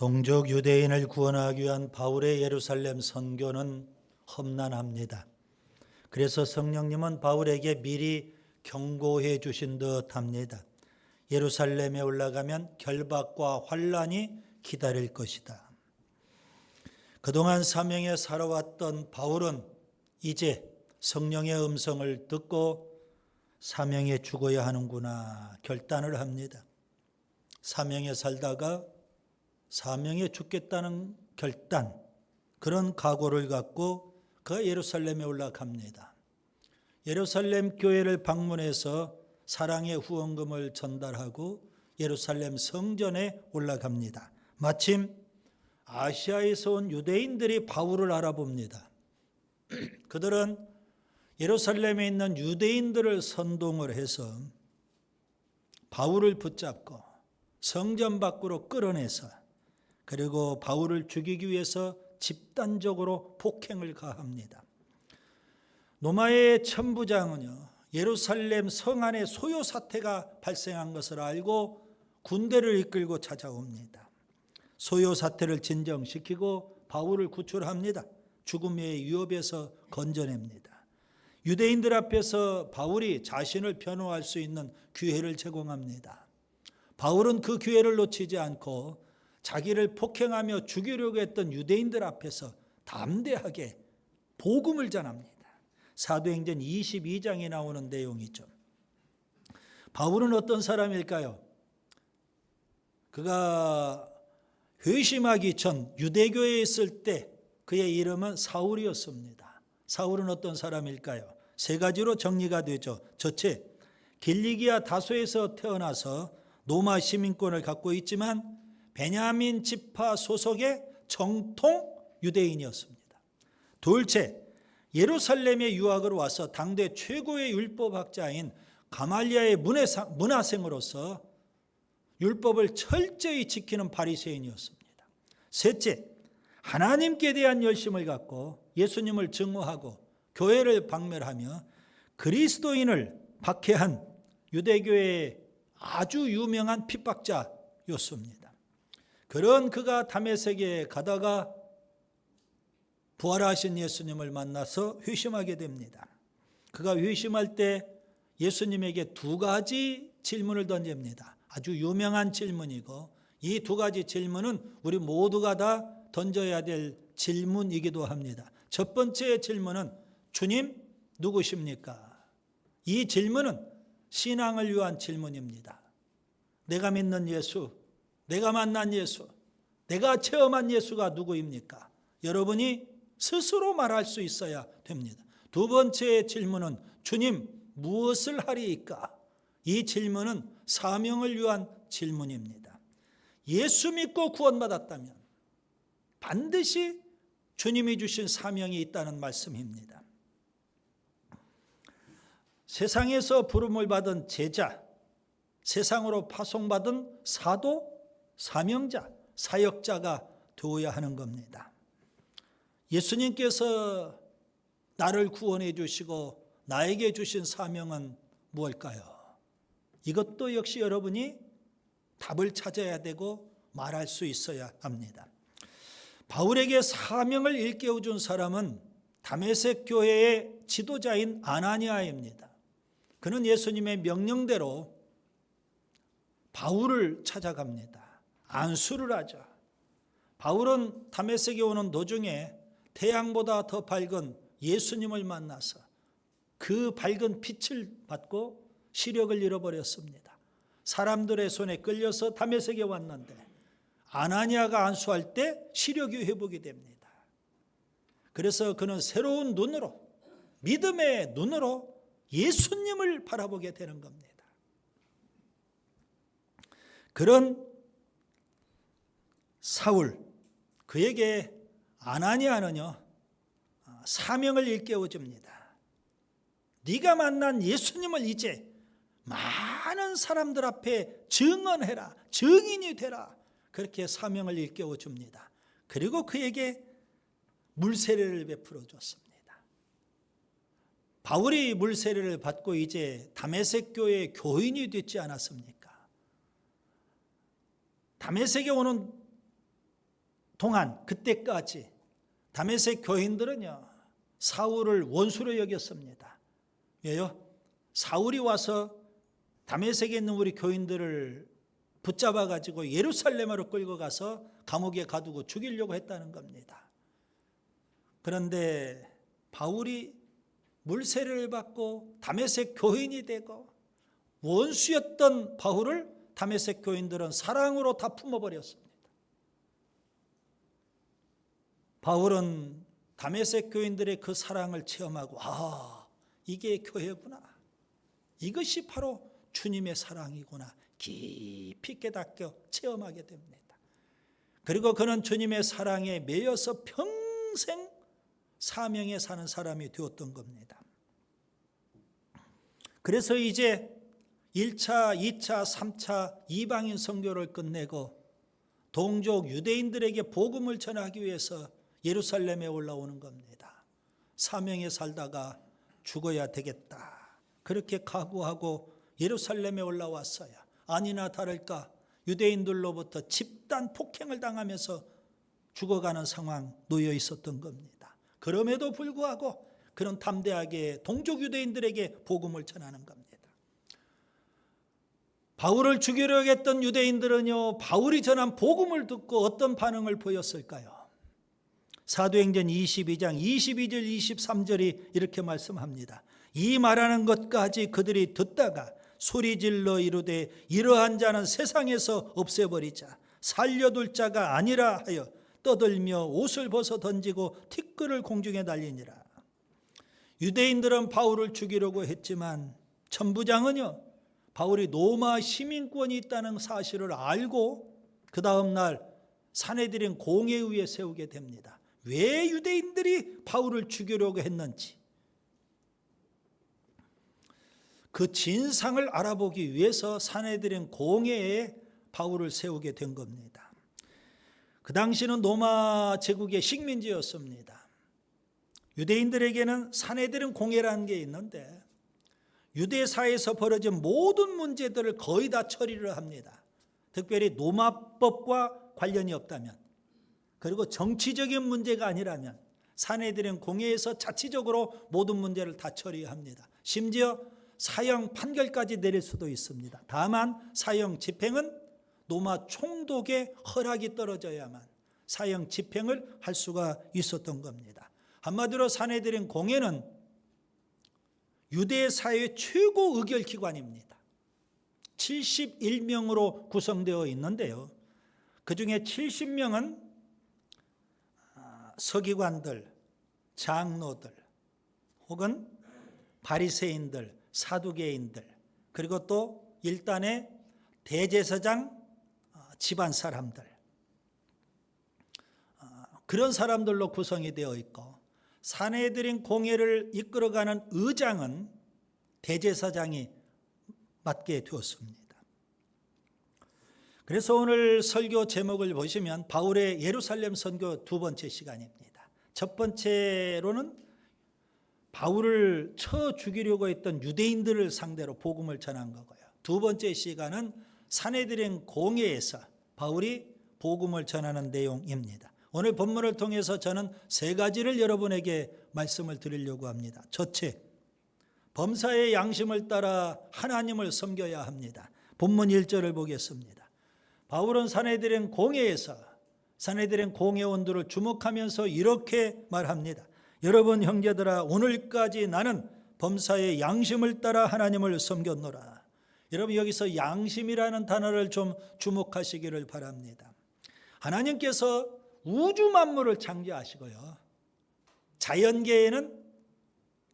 동족 유대인을 구원하기 위한 바울의 예루살렘 선교는 험난합니다. 그래서 성령님은 바울에게 미리 경고해 주신 듯 합니다. 예루살렘에 올라가면 결박과 환란이 기다릴 것이다. 그동안 사명에 살아왔던 바울은 이제 성령의 음성을 듣고 사명에 죽어야 하는구나 결단을 합니다. 사명에 살다가 사명에 죽겠다는 결단, 그런 각오를 갖고 그 예루살렘에 올라갑니다. 예루살렘 교회를 방문해서 사랑의 후원금을 전달하고 예루살렘 성전에 올라갑니다. 마침 아시아에서 온 유대인들이 바울을 알아봅니다. 그들은 예루살렘에 있는 유대인들을 선동을 해서 바울을 붙잡고 성전 밖으로 끌어내서 그리고 바울을 죽이기 위해서 집단적으로 폭행을 가합니다. 노마의 천부장은요, 예루살렘 성 안에 소요 사태가 발생한 것을 알고 군대를 이끌고 찾아옵니다. 소요 사태를 진정시키고 바울을 구출합니다. 죽음의 위협에서 건져냅니다. 유대인들 앞에서 바울이 자신을 변호할 수 있는 기회를 제공합니다. 바울은 그 기회를 놓치지 않고 자기를 폭행하며 죽이려고 했던 유대인들 앞에서 담대하게 복음을 전합니다. 사도행전 22장에 나오는 내용이죠. 바울은 어떤 사람일까요? 그가 회심하기 전 유대교에 있을 때 그의 이름은 사울이었습니다. 사울은 어떤 사람일까요? 세 가지로 정리가 되죠. 첫째, 길리기아 다소에서 태어나서 노마 시민권을 갖고 있지만 베냐민 지파 소속의 정통 유대인이었습니다. 둘째, 예루살렘에 유학을 와서 당대 최고의 율법학자인 가말리아의 문화생으로서 율법을 철저히 지키는 바리새인이었습니다. 셋째, 하나님께 대한 열심을 갖고 예수님을 증오하고 교회를 박멸하며 그리스도인을 박해한 유대교의 아주 유명한 핍박자였습니다. 그런 그가 담에색에 가다가 부활하신 예수님을 만나서 회심하게 됩니다. 그가 회심할 때 예수님에게 두 가지 질문을 던집니다. 아주 유명한 질문이고 이 두 가지 질문은 우리 모두가 다 던져야 될 질문이기도 합니다. 첫 번째 질문은 주님 누구십니까? 이 질문은 신앙을 위한 질문입니다. 내가 믿는 예수, 내가 만난 예수, 내가 체험한 예수가 누구입니까? 여러분이 스스로 말할 수 있어야 됩니다. 두 번째 질문은 주님 무엇을 하리이까? 이 질문은 사명을 위한 질문입니다. 예수 믿고 구원받았다면 반드시 주님이 주신 사명이 있다는 말씀입니다. 세상에서 부름을 받은 제자, 세상으로 파송받은 사도, 사명자, 사역자가 되어야 하는 겁니다. 예수님께서 나를 구원해 주시고 나에게 주신 사명은 무엇일까요? 이것도 역시 여러분이 답을 찾아야 되고 말할 수 있어야 합니다. 바울에게 사명을 일깨워 준 사람은 다메섹 교회의 지도자인 아나니아입니다. 그는 예수님의 명령대로 바울을 찾아갑니다. 안수를 하죠. 바울은 다메섹에 오는 도중에 태양보다 더 밝은 예수님을 만나서 그 밝은 빛을 받고 시력을 잃어버렸습니다. 사람들의 손에 끌려서 다메섹에 왔는데 아나니아가 안수할 때 시력이 회복이 됩니다. 그래서 그는 새로운 눈으로 믿음의 눈으로 예수님을 바라보게 되는 겁니다. 그런 사울 그에게 아나니아는요 사명을 일깨워 줍니다. 네가 만난 예수님을 이제 많은 사람들 앞에 증언해라. 증인이 되라. 그렇게 사명을 일깨워 줍니다. 그리고 그에게 물세례를 베풀어 줬습니다. 바울이 물세례를 받고 이제 다메섹 교회 교인이 됐지 않았습니까? 다메섹에 오는 동안 그때까지 다메섹 교인들은요 사울을 원수로 여겼습니다. 왜요? 사울이 와서 다메섹에 있는 우리 교인들을 붙잡아 가지고 예루살렘으로 끌고 가서 감옥에 가두고 죽이려고 했다는 겁니다. 그런데 바울이 물세례를 받고 다메섹 교인이 되고 원수였던 바울을 다메섹 교인들은 사랑으로 다 품어버렸습니다. 바울은 다메섹 교인들의 그 사랑을 체험하고 아 이게 교회구나. 이것이 바로 주님의 사랑이구나. 깊이 깨닫게 체험하게 됩니다. 그리고 그는 주님의 사랑에 매여서 평생 사명에 사는 사람이 되었던 겁니다. 그래서 이제 1차, 2차, 3차 이방인 선교를 끝내고 동족 유대인들에게 복음을 전하기 위해서 예루살렘에 올라오는 겁니다. 사명에 살다가 죽어야 되겠다. 그렇게 각오하고 예루살렘에 올라왔어요. 아니나 다를까 유대인들로부터 집단 폭행을 당하면서 죽어가는 상황 놓여 있었던 겁니다. 그럼에도 불구하고 그런 담대하게 동족 유대인들에게 복음을 전하는 겁니다. 바울을 죽이려 했던 유대인들은요, 바울이 전한 복음을 듣고 어떤 반응을 보였을까요? 사도행전 22장 22절 23절이 이렇게 말씀합니다. 이 말하는 것까지 그들이 듣다가 소리질러 이르되 이러한 자는 세상에서 없애버리자 살려둘 자가 아니라 하여 떠들며 옷을 벗어 던지고 티끌을 공중에 날리니라. 유대인들은 바울을 죽이려고 했지만 천부장은요 바울이 로마 시민권이 있다는 사실을 알고 그 다음 날 사내들인 공회의에 세우게 됩니다. 왜 유대인들이 바울을 죽이려고 했는지 그 진상을 알아보기 위해서 사내들인 공회에 바울을 세우게 된 겁니다. 그 당시는 로마 제국의 식민지였습니다. 유대인들에게는 사내들은 공회라는 게 있는데 유대사에서 벌어진 모든 문제들을 거의 다 처리를 합니다. 특별히 노마법과 관련이 없다면 그리고 정치적인 문제가 아니라면 사내들은 공회에서 자치적으로 모든 문제를 다 처리합니다. 심지어 사형 판결까지 내릴 수도 있습니다. 다만 사형 집행은 노마 총독의 허락이 떨어져야만 사형 집행을 할 수가 있었던 겁니다. 한마디로 사내들인 공회는 유대 사회의 최고 의결 기관입니다. 71명으로 구성되어 있는데요. 그 중에 70명은 아, 서기관들, 장로들, 혹은 바리새인들, 사두개인들, 그리고 또 일단의 대제사장 아, 집안 사람들 아, 그런 사람들로 구성이 되어 있고 사내들인 공회를 이끌어가는 의장은 대제사장이 맡게 되었습니다. 그래서 오늘 설교 제목을 보시면 바울의 예루살렘 선교 두 번째 시간입니다. 첫 번째로는 바울을 쳐 죽이려고 했던 유대인들을 상대로 복음을 전한 거고요. 두 번째 시간은 사내들인 공회에서 바울이 복음을 전하는 내용입니다. 오늘 본문을 통해서 저는 세 가지를 여러분에게 말씀을 드리려고 합니다. 첫째, 범사의 양심을 따라 하나님을 섬겨야 합니다. 본문 1절을 보겠습니다. 바울은 사내들인 공회에서 사내들인 공회원들을 주목하면서 이렇게 말합니다. 여러분 형제들아 오늘까지 나는 범사의 양심을 따라 하나님을 섬겼노라. 여러분 여기서 양심이라는 단어를 좀 주목하시기를 바랍니다. 하나님께서 우주 만물을 창조하시고요. 자연계에는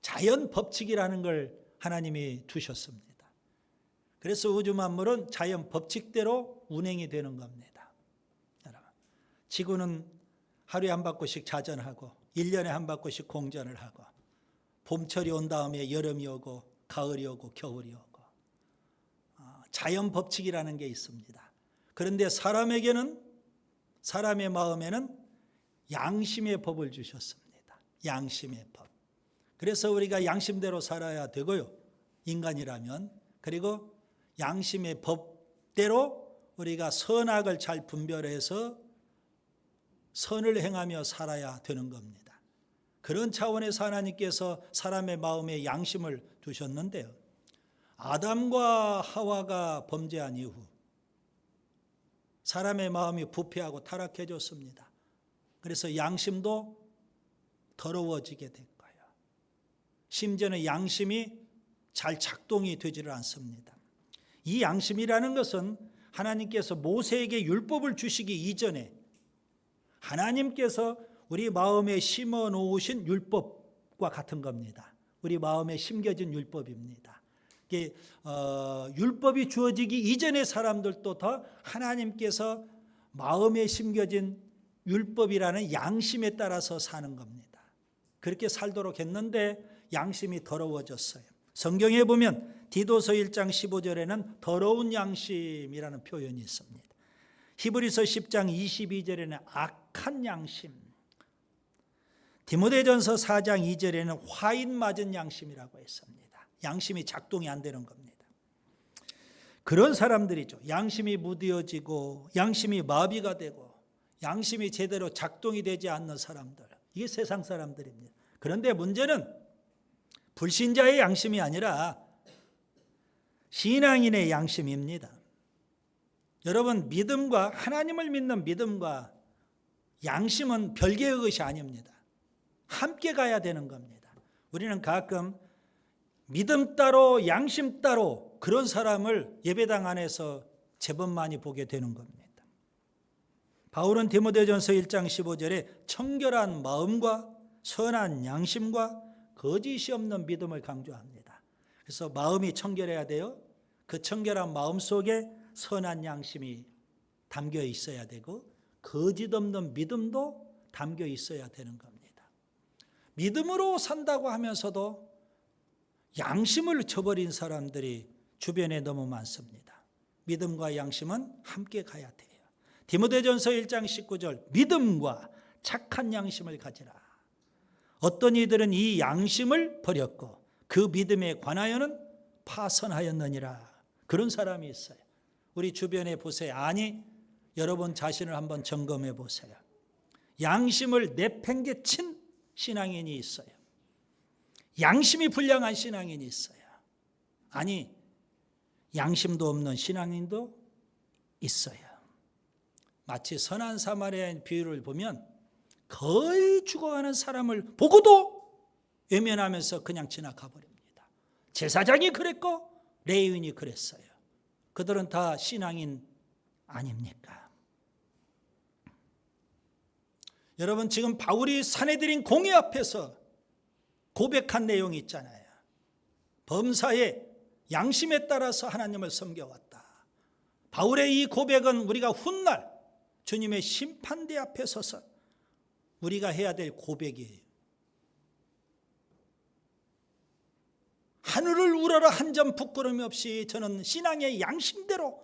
자연 법칙이라는 걸 하나님이 두셨습니다. 그래서 우주 만물은 자연 법칙대로 운행이 되는 겁니다. 지구는 하루에 한 바퀴씩 자전하고 1년에 한 바퀴씩 공전을 하고 봄철이 온 다음에 여름이 오고 가을이 오고 겨울이 오고 아, 자연 법칙이라는 게 있습니다. 그런데 사람에게는 사람의 마음에는 양심의 법을 주셨습니다. 양심의 법. 그래서 우리가 양심대로 살아야 되고요. 인간이라면 그리고 양심의 법대로 우리가 선악을 잘 분별해서 선을 행하며 살아야 되는 겁니다. 그런 차원에서 하나님께서 사람의 마음에 양심을 두셨는데요. 아담과 하와가 범죄한 이후 사람의 마음이 부패하고 타락해졌습니다. 그래서 양심도 더러워지게 된 거예요. 심지어는 양심이 잘 작동이 되지를 않습니다. 이 양심이라는 것은 하나님께서 모세에게 율법을 주시기 이전에 하나님께서 우리 마음에 심어 놓으신 율법과 같은 겁니다. 우리 마음에 심겨진 율법입니다. 이게 어, 율법이 주어지기 이전의 사람들도 더 하나님께서 마음에 심겨진 율법이라는 양심에 따라서 사는 겁니다. 그렇게 살도록 했는데 양심이 더러워졌어요. 성경에 보면 디도서 1장 15절에는 더러운 양심이라는 표현이 있습니다. 히브리서 10장 22절에는 악한 양심. 디모데전서 4장 2절에는 화인 맞은 양심이라고 했습니다. 양심이 작동이 안 되는 겁니다. 그런 사람들이죠. 양심이 무뎌지고 양심이 마비가 되고 양심이 제대로 작동이 되지 않는 사람들. 이게 세상 사람들입니다. 그런데 문제는 불신자의 양심이 아니라 신앙인의 양심입니다. 여러분 믿음과 하나님을 믿는 믿음과 양심은 별개의 것이 아닙니다. 함께 가야 되는 겁니다. 우리는 가끔 믿음 따로 양심 따로 그런 사람을 예배당 안에서 제법 많이 보게 되는 겁니다. 바울은 디모데전서 1장 15절에 청결한 마음과 선한 양심과 거짓이 없는 믿음을 강조합니다. 그래서 마음이 청결해야 돼요. 그 청결한 마음 속에 선한 양심이 담겨 있어야 되고 거짓 없는 믿음도 담겨 있어야 되는 겁니다. 믿음으로 산다고 하면서도 양심을 저버린 사람들이 주변에 너무 많습니다. 믿음과 양심은 함께 가야 돼요. 디모데전서 1장 19절 믿음과 착한 양심을 가지라. 어떤 이들은 이 양심을 버렸고 그 믿음에 관하여는 파선하였느니라. 그런 사람이 있어요. 우리 주변에 보세요. 아니 여러분 자신을 한번 점검해 보세요. 양심을 내팽개친 신앙인이 있어요. 양심이 불량한 신앙인이 있어요. 아니, 양심도 없는 신앙인도 있어요. 마치 선한 사마리아인 비유를 보면 거의 죽어가는 사람을 보고도 외면하면서 그냥 지나가 버립니다. 제사장이 그랬고 레위인이 그랬어요. 그들은 다 신앙인 아닙니까? 여러분 지금 바울이 사내들인 공회 앞에서 고백한 내용이 있잖아요. 범사의 양심에 따라서 하나님을 섬겨왔다. 바울의 이 고백은 우리가 훗날 주님의 심판대 앞에 서서 우리가 해야 될 고백이에요. 하늘을 우러러 한 점 부끄러움 없이 저는 신앙의 양심대로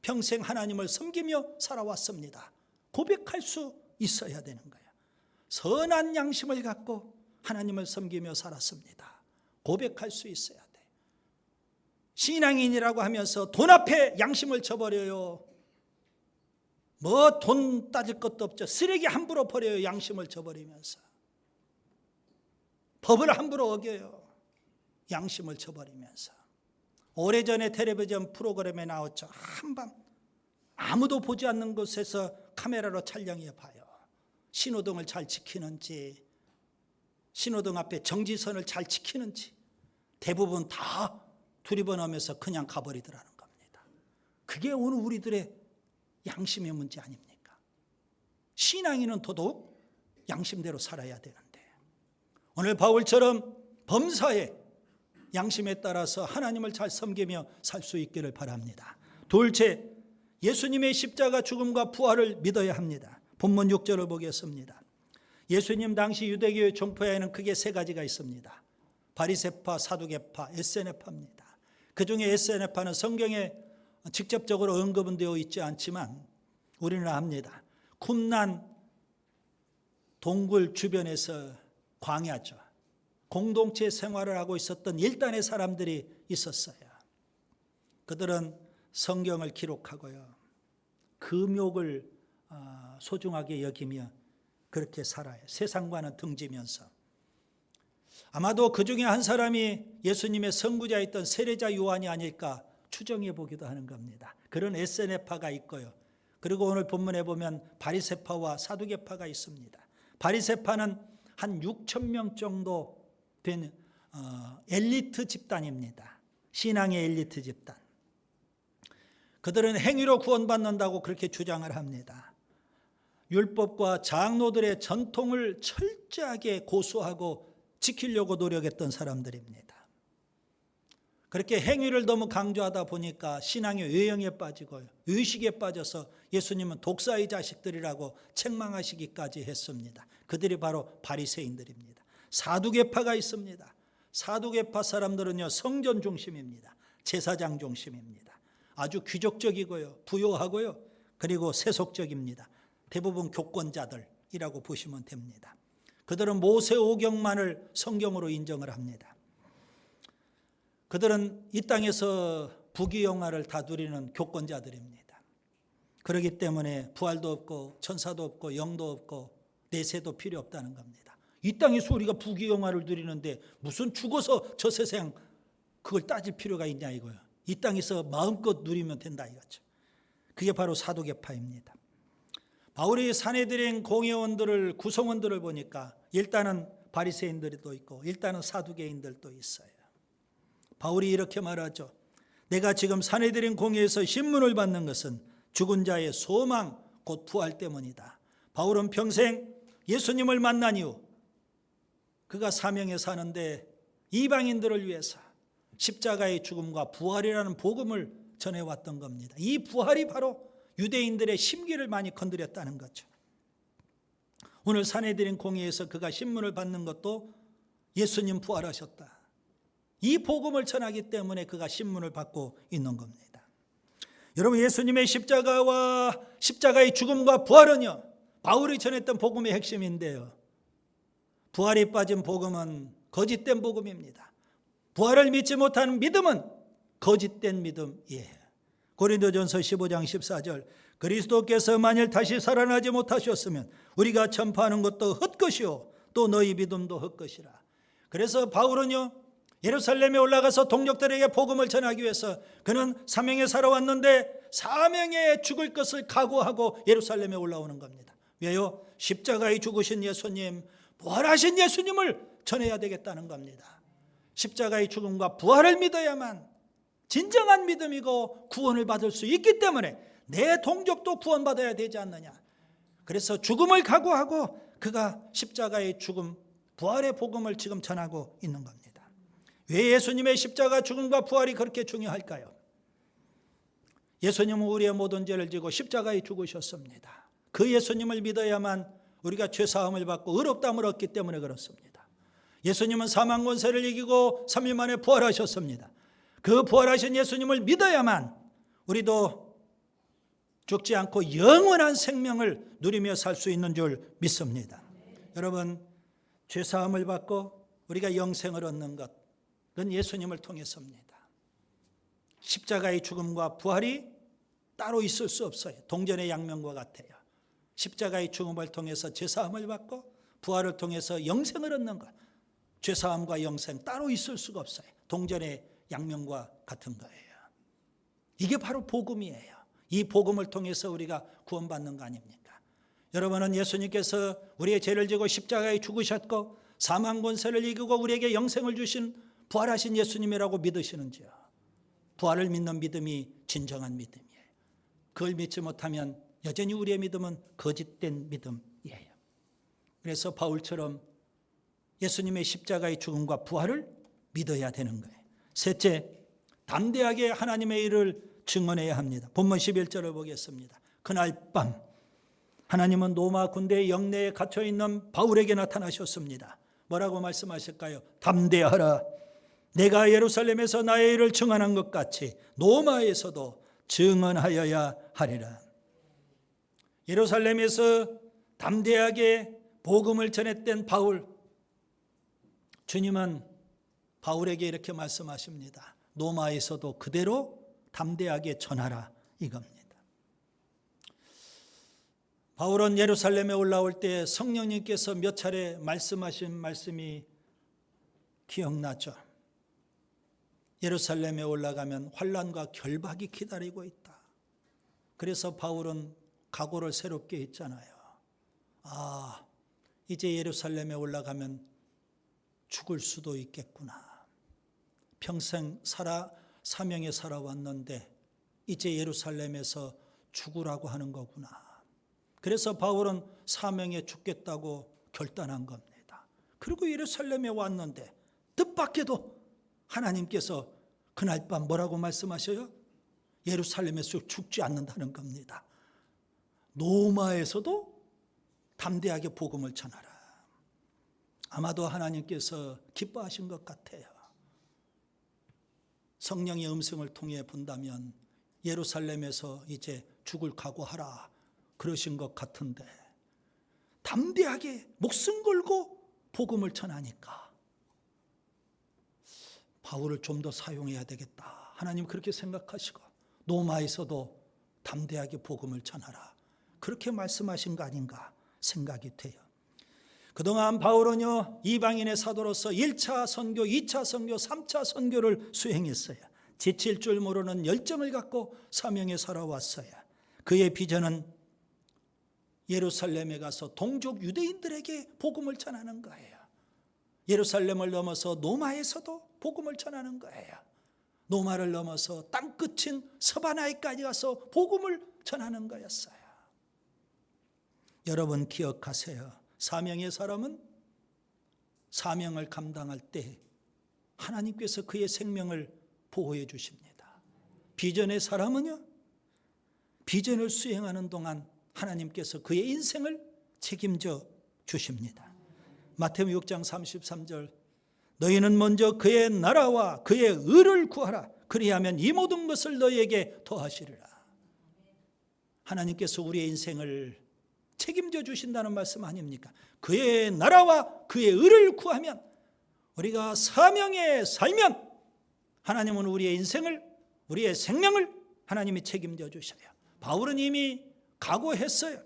평생 하나님을 섬기며 살아왔습니다. 고백할 수 있어야 되는 거예요. 선한 양심을 갖고 하나님을 섬기며 살았습니다. 고백할 수 있어야 돼. 신앙인이라고 하면서 돈 앞에 양심을 쳐버려요. 뭐 돈 따질 것도 없죠. 쓰레기 함부로 버려요. 양심을 쳐버리면서. 법을 함부로 어겨요. 양심을 쳐버리면서. 오래전에 텔레비전 프로그램에 나왔죠. 한밤 아무도 보지 않는 곳에서 카메라로 촬영해 봐요. 신호등을 잘 지키는지, 신호등 앞에 정지선을 잘 지키는지 대부분 다 두리번하면서 그냥 가버리더라는 겁니다. 그게 오늘 우리들의 양심의 문제 아닙니까? 신앙인은 더더욱 양심대로 살아야 되는데 오늘 바울처럼 범사에 양심에 따라서 하나님을 잘 섬기며 살 수 있기를 바랍니다. 둘째, 예수님의 십자가 죽음과 부활을 믿어야 합니다. 본문 6절을 보겠습니다. 예수님 당시 유대교의 종파에는 크게 세 가지가 있습니다. 바리세파, 사두개파, 에세네파입니다. 그 중에 에세네파는 성경에 직접적으로 언급은 되어 있지 않지만 우리는 압니다. 쿰난 동굴 주변에서 광야죠. 공동체 생활을 하고 있었던 일단의 사람들이 있었어요. 그들은 성경을 기록하고요. 금욕을 어, 소중하게 여기며 그렇게 살아요. 세상과는 등지면서. 아마도 그 중에 한 사람이 예수님의 선구자였던 세례자 요한이 아닐까 추정해 보기도 하는 겁니다. 그런 에세네파가 있고요. 그리고 오늘 본문에 보면 바리세파와 사두개파가 있습니다. 바리세파는 한 6천 명 정도 된 어, 엘리트 집단입니다. 신앙의 엘리트 집단. 그들은 행위로 구원받는다고 그렇게 주장을 합니다. 율법과 장로들의 전통을 철저하게 고수하고 지키려고 노력했던 사람들입니다. 그렇게 행위를 너무 강조하다 보니까 신앙의 외형에 빠지고 의식에 빠져서 예수님은 독사의 자식들이라고 책망하시기까지 했습니다. 그들이 바로 바리새인들입니다. 사두개파가 있습니다. 사두개파 사람들은요 성전 중심입니다. 제사장 중심입니다. 아주 귀족적이고요, 부요하고요, 그리고 세속적입니다. 대부분 교권자들이라고 보시면 됩니다. 그들은 모세 오경만을 성경으로 인정을 합니다. 그들은 이 땅에서 부귀영화를 다 누리는 교권자들입니다. 그렇기 때문에 부활도 없고 천사도 없고 영도 없고 내세도 필요 없다는 겁니다. 이 땅에서 우리가 부귀영화를 누리는데 무슨 죽어서 저 세상 그걸 따질 필요가 있냐 이거예요. 이 땅에서 마음껏 누리면 된다 이거죠. 그게 바로 사도계파입니다. 바울이 사내들인 공회원들을 구성원들을 보니까 일단은 바리새인들도 있고 일단은 사두개인들도 있어요. 바울이 이렇게 말하죠. 내가 지금 사내들인 공회에서 신문을 받는 것은 죽은 자의 소망 곧 부활 때문이다. 바울은 평생 예수님을 만난 이후 그가 사명에 사는데 이방인들을 위해서 십자가의 죽음과 부활이라는 복음을 전해왔던 겁니다. 이 부활이 바로 유대인들의 심기를 많이 건드렸다는 거죠. 오늘 사내들인 공회에서 그가 신문을 받는 것도 예수님 부활하셨다. 이 복음을 전하기 때문에 그가 신문을 받고 있는 겁니다. 여러분 예수님의 십자가와 십자가의 죽음과 부활은요. 바울이 전했던 복음의 핵심인데요. 부활이 빠진 복음은 거짓된 복음입니다. 부활을 믿지 못하는 믿음은 거짓된 믿음이에요. 고린도전서 15장 14절 그리스도께서 만일 다시 살아나지 못하셨으면 우리가 전파하는 것도 헛것이요 또 너희 믿음도 헛것이라. 그래서 바울은요 예루살렘에 올라가서 동족들에게 복음을 전하기 위해서 그는 사명에 살아왔는데 사명에 죽을 것을 각오하고 예루살렘에 올라오는 겁니다. 왜요? 십자가에 죽으신 예수님, 부활하신 예수님을 전해야 되겠다는 겁니다. 십자가의 죽음과 부활을 믿어야만 진정한 믿음이고 구원을 받을 수 있기 때문에 내 동족도 구원받아야 되지 않느냐. 그래서 죽음을 각오하고 그가 십자가의 죽음, 부활의 복음을 지금 전하고 있는 겁니다. 왜 예수님의 십자가 죽음과 부활이 그렇게 중요할까요? 예수님은 우리의 모든 죄를 지고 십자가에 죽으셨습니다. 그 예수님을 믿어야만 우리가 죄 사함을 받고 의롭다함을 얻기 때문에 그렇습니다. 예수님은 사망 권세를 이기고 3일 만에 부활하셨습니다. 그 부활하신 예수님을 믿어야만 우리도 죽지 않고 영원한 생명을 누리며 살 수 있는 줄 믿습니다. 여러분, 죄 사함을 받고 우리가 영생을 얻는 것 그건 예수님을 통해서입니다. 십자가의 죽음과 부활이 따로 있을 수 없어요. 동전의 양면과 같아요. 십자가의 죽음을 통해서 죄사함을 받고 부활을 통해서 영생을 얻는 것. 죄사함과 영생 따로 있을 수가 없어요. 동전의 양면과 같은 거예요. 이게 바로 복음이에요. 이 복음을 통해서 우리가 구원받는 거 아닙니까? 여러분은 예수님께서 우리의 죄를 지고 십자가에 죽으셨고 사망 권세를 이기고 우리에게 영생을 주신 부활하신 예수님이라고 믿으시는지요? 부활을 믿는 믿음이 진정한 믿음이에요. 그걸 믿지 못하면 여전히 우리의 믿음은 거짓된 믿음이에요. 그래서 바울처럼 예수님의 십자가의 죽음과 부활을 믿어야 되는 거예요. 셋째, 담대하게 하나님의 일을 증언해야 합니다. 본문 11절을 보겠습니다. 그날 밤 하나님은 로마 군대의 영내에 갇혀 있는 바울에게 나타나셨습니다. 뭐라고 말씀하실까요? 담대하라. 내가 예루살렘에서 나의 일을 증언한 것 같이 로마에서도 증언하여야 하리라. 예루살렘에서 담대하게 복음을 전했던 바울 주님은 바울에게 이렇게 말씀하십니다. 로마에서도 그대로 담대하게 전하라 이겁니다. 바울은 예루살렘에 올라올 때 성령님께서 몇 차례 말씀하신 말씀이 기억나죠. 예루살렘에 올라가면 환란과 결박이 기다리고 있다. 그래서 바울은 각오를 새롭게 했잖아요. 아, 이제 예루살렘에 올라가면 죽을 수도 있겠구나. 평생 살아 사명에 살아왔는데 이제 예루살렘에서 죽으라고 하는 거구나. 그래서 바울은 사명에 죽겠다고 결단한 겁니다. 그리고 예루살렘에 왔는데 뜻밖에도 하나님께서 그날 밤 뭐라고 말씀하셔요? 예루살렘에서 죽지 않는다는 겁니다. 노마에서도 담대하게 복음을 전하라. 아마도 하나님께서 기뻐하신 것 같아요. 성령의 음성을 통해 본다면 예루살렘에서 이제 죽을 각오하라 그러신 것 같은데 담대하게 목숨 걸고 복음을 전하니까 바울을 좀 더 사용해야 되겠다. 하나님 그렇게 생각하시고 노마에서도 담대하게 복음을 전하라. 그렇게 말씀하신 거 아닌가 생각이 돼요. 그동안 바울은요, 이방인의 사도로서 1차 선교, 2차 선교, 3차 선교를 수행했어요. 지칠 줄 모르는 열정을 갖고 사명에 살아왔어요. 그의 비전은 예루살렘에 가서 동족 유대인들에게 복음을 전하는 거예요. 예루살렘을 넘어서 노마에서도 복음을 전하는 거예요. 노마를 넘어서 땅끝인 서바나이까지 가서 복음을 전하는 거였어요. 여러분 기억하세요. 사명의 사람은 사명을 감당할 때 하나님께서 그의 생명을 보호해 주십니다. 비전의 사람은요, 비전을 수행하는 동안 하나님께서 그의 인생을 책임져 주십니다. 마태복음 6장 33절 너희는 먼저 그의 나라와 그의 의를 구하라 그리하면 이 모든 것을 너희에게 더하시리라. 하나님께서 우리의 인생을 책임져 주신다는 말씀 아닙니까? 그의 나라와 그의 의를 구하면 우리가 사명에 살면 하나님은 우리의 인생을 우리의 생명을 하나님이 책임져 주셔요. 바울은 이미 각오했어요.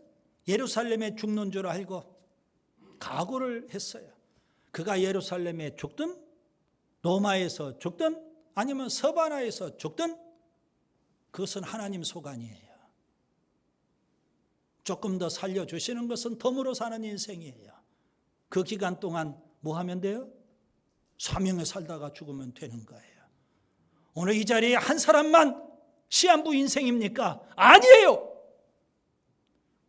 예루살렘에 죽는 줄 알고 각오를 했어요. 그가 예루살렘에 죽든 로마에서 죽든 아니면 서바나에서 죽든 그것은 하나님 소관이에요. 조금 더 살려주시는 것은 덤으로 사는 인생이에요. 그 기간 동안 뭐 하면 돼요? 사명에 살다가 죽으면 되는 거예요. 오늘 이 자리에 한 사람만 시한부 인생입니까? 아니에요.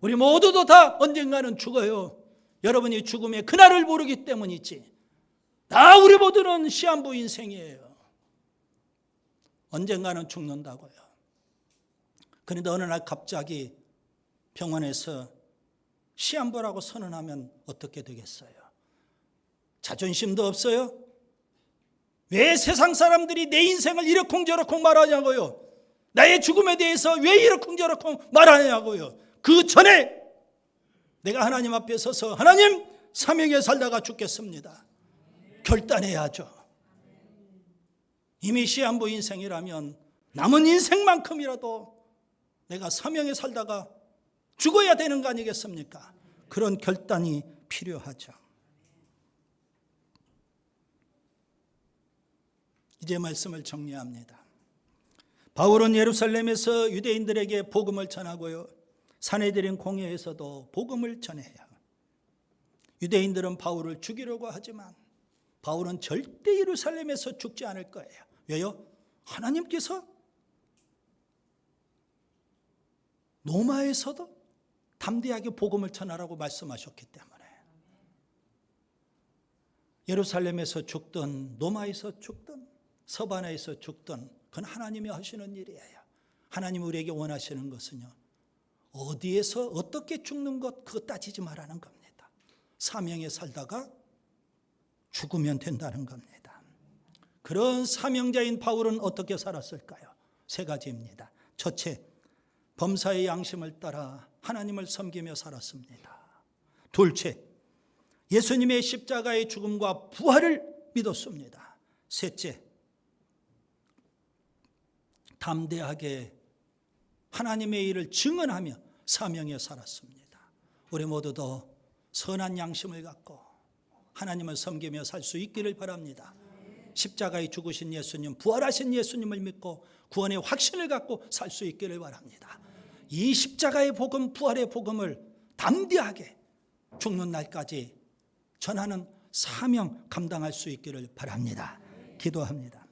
우리 모두도 다 언젠가는 죽어요. 여러분이 죽음의 그날을 모르기 때문이지. 다 우리 모두는 시한부 인생이에요. 언젠가는 죽는다고요. 그런데 어느 날 갑자기 병원에서 시한부라고 선언하면 어떻게 되겠어요? 자존심도 없어요? 왜 세상 사람들이 내 인생을 이러쿵저러쿵 말하냐고요? 나의 죽음에 대해서 왜 이러쿵저러쿵 말하냐고요? 그 전에 내가 하나님 앞에 서서 하나님 사명에 살다가 죽겠습니다. 결단해야죠. 이미 시한부 인생이라면 남은 인생만큼이라도 내가 사명에 살다가 죽어야 되는 거 아니겠습니까? 그런 결단이 필요하죠. 이제 말씀을 정리합니다. 바울은 예루살렘에서 유대인들에게 복음을 전하고요. 사내들인 공회에서도 복음을 전해요. 유대인들은 바울을 죽이려고 하지만 바울은 절대 예루살렘에서 죽지 않을 거예요. 왜요? 하나님께서 노마에서도 담대하게 복음을 전하라고 말씀하셨기 때문에 예루살렘에서 죽든 노마에서 죽든 서바나에서 죽든 그건 하나님이 하시는 일이에요. 하나님 우리에게 원하시는 것은요. 어디에서 어떻게 죽는 것 그거 따지지 말라는 겁니다. 사명에 살다가 죽으면 된다는 겁니다. 그런 사명자인 바울은 어떻게 살았을까요? 세 가지입니다. 첫째, 범사의 양심을 따라 하나님을 섬기며 살았습니다. 둘째, 예수님의 십자가의 죽음과 부활을 믿었습니다. 셋째, 담대하게 하나님의 일을 증언하며 사명에 살았습니다. 우리 모두도 선한 양심을 갖고 하나님을 섬기며 살 수 있기를 바랍니다. 십자가에 죽으신 예수님, 부활하신 예수님을 믿고 구원의 확신을 갖고 살 수 있기를 바랍니다. 이 십자가의 복음, 부활의 복음을 담대하게 죽는 날까지 전하는 사명 감당할 수 있기를 바랍니다. 기도합니다.